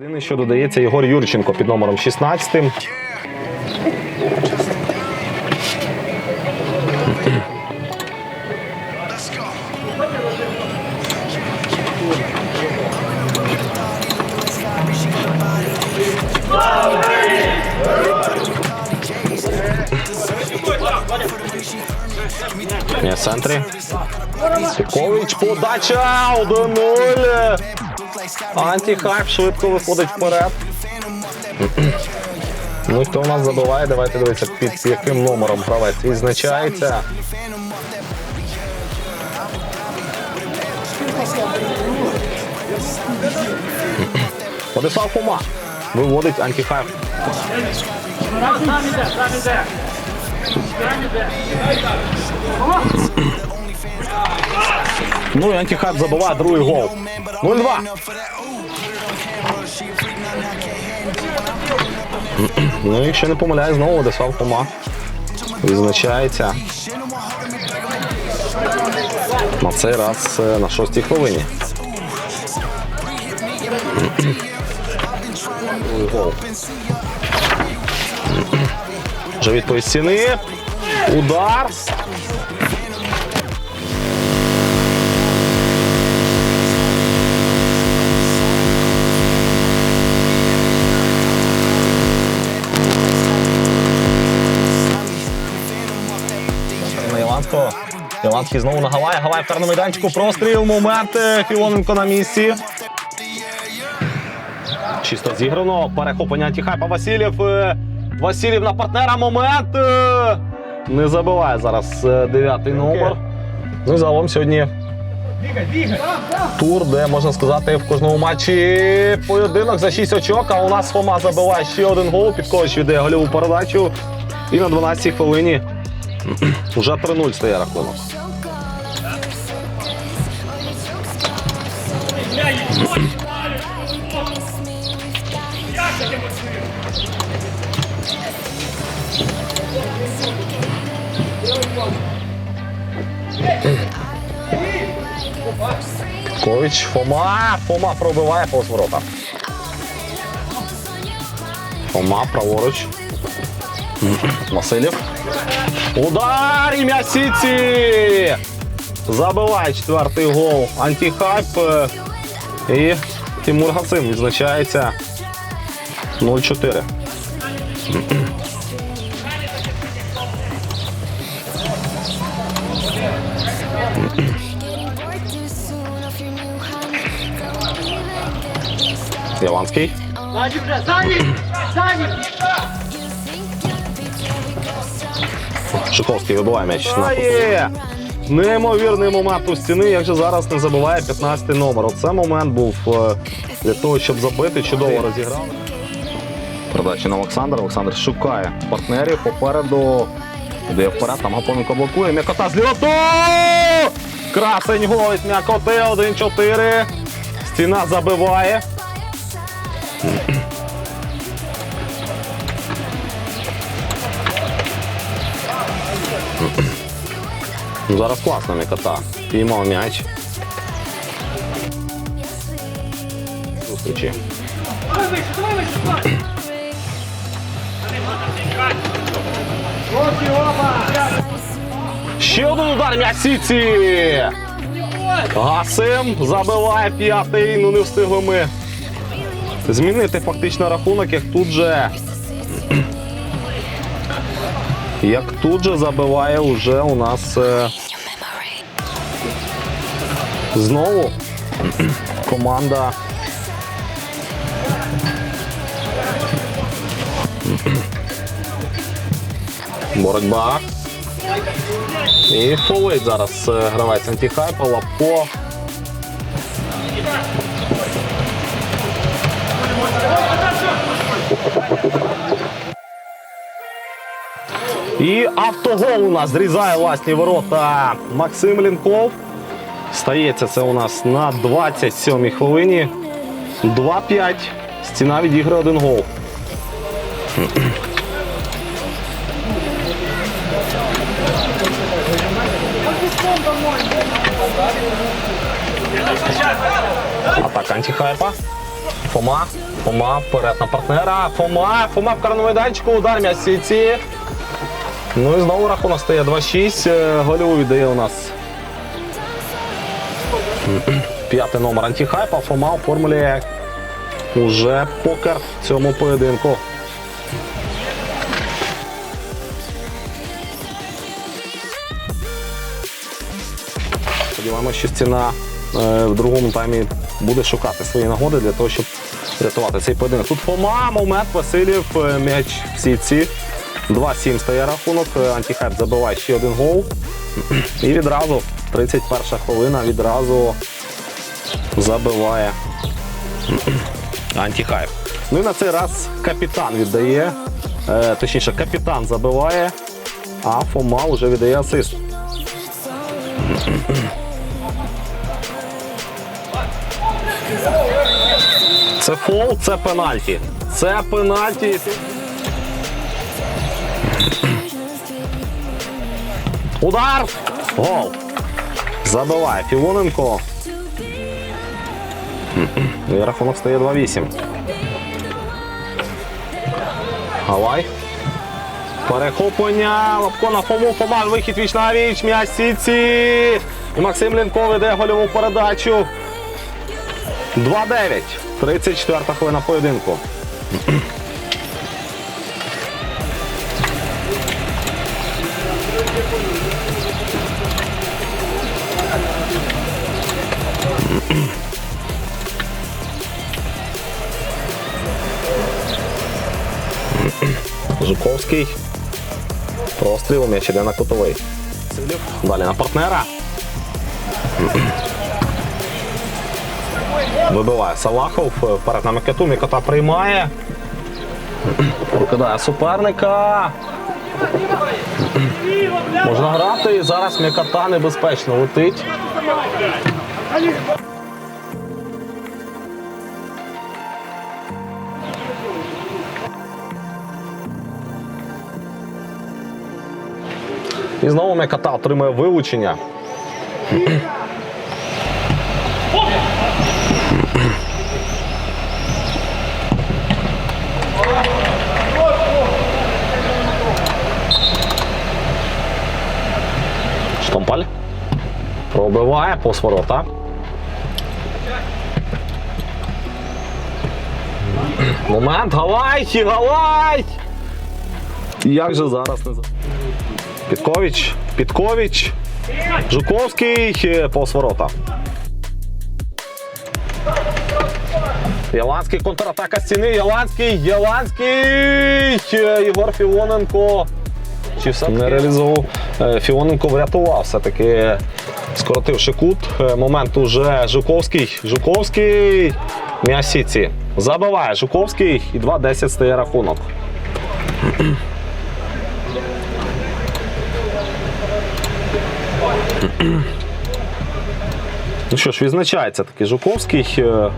Єдине, що додається Єгор Юрченко під номером 16. Ні, в центрі. Сікович, подача 1-0. Антихайп швидко виходить вперед. Ну і хто у нас забиває? Давайте дивитися, під яким номером гравець відзначається. Владислав Хома виводить антихайп. Ну і антихайп забиває другий гол. 0-2. Ну, якщо не помиляю, знову Владислав Хома відзначається. На цей раз е, на шостій хвилині. Вже відповідь стіни. Удар. Іланський знову на Гавая. Гавай в карному майданчику. Простріл. Момент. Філоненко на місці. Чисто зіграно. Перехоплення антихайпа Васильєв. Е, Васильєв на партнера. Момент. е, Не забиває зараз е, дев'ятий номер. Ну і загалом сьогодні тур, де можна сказати, в кожному матчі поєдинок за 6 очок. А у нас Фома забиває ще один гол. Підкович віддає гольову передачу. І на 12-й хвилині Уже 3-0 стає рахунок. Кович, Фома, Фома пробиває повз ворота. Фома праворуч. Васильєв. Удар і м'ясіці! Забиває четвертий гол. Антихайп. І Тимур Гацин відзначається 0-4. Getting bored too strong. Вибиває м'яч. на! Неймовірний момент у стіни, як же зараз не забиває 15 номер. Оце момент був е, для того, щоб забити. Чудово розіграв. Передача на Олександра. Олександр шукає партнерів попереду. Іде вперед, там Гапоненко блокує. М'якота з льоту! Красень голить м'якоти 1-4. Стіна забиває. Ну, зараз класна м'якота. Піймав м'яч. Зустрічі. Ще один удар м'ясіці. Гасим забиває п'ятий. Ну не встигли ми змінити фактично рахунок, як тут же. Як тут же забиває уже у нас е, знову команда. Боротьба. І фолить зараз е, гравець антихайпа, Лапко. І автогол у нас зрізає власні ворота Максим Лінков. Стається це у нас на 27-й хвилині. 2-5. Стіна відіграє один гол. Атака антихайпа. Фома. Фома вперед на партнера. Фома. Фома в карному майданчику. Удар м'яч сіці. Ну і знову рахунок стає 2-6. Е, Гольову віддає у нас п'ятий номер антихайпа. Фома оформлює уже покер в цьому поєдинку. Сподіваємося, що стіна е, в другому таймі буде шукати свої нагоди для того, щоб рятувати цей поєдинок. Тут Фома, момент, Васильєв, е, м'яч в сітці. 2-7 стає рахунок. Е, Антихайп забиває ще один гол. І відразу 31 хвилина відразу забиває антихайп. Ну і на цей раз капітан віддає. Е, точніше, капітан забиває, а Фома вже віддає асист. Це фол, це пенальті. Це пенальті. Удар! Гол! Забиває Філоненко. І рахунок стає 2-8. Гавай. Перехоплення. Лапко на Фому. Фома. Вихід віч на віч. М'яч сіці. І Максим Лінко веде гольову передачу. 2-9. 34 хвилина поєдинку. Жуковський. Простріл, м'яч іде на кутовий. Далі на партнера. Вибиває Салахов. Вперед на Микиту. Микота приймає. Прокидає суперника. Можна грати. І зараз Микота небезпечно летить. І знову Микота отримує вилучення. Штомпаль. Пробиває повз ворота. Момент, Галай! Галай! Як же зараз не за. Підковіч, Підковіч, Жуковський, е, повз ворота. Яланський контратака стіни. Яланський, Яланський, е, Єгор Філоненко. Чи все не реалізував? Е, Філоненко врятував все-таки, скоротивши кут. Момент уже Жуковський. Жуковський. М'ясіці. Забиває Жуковський і 2-10 стає рахунок. Ну що ж, відзначається такий Жуковський. е,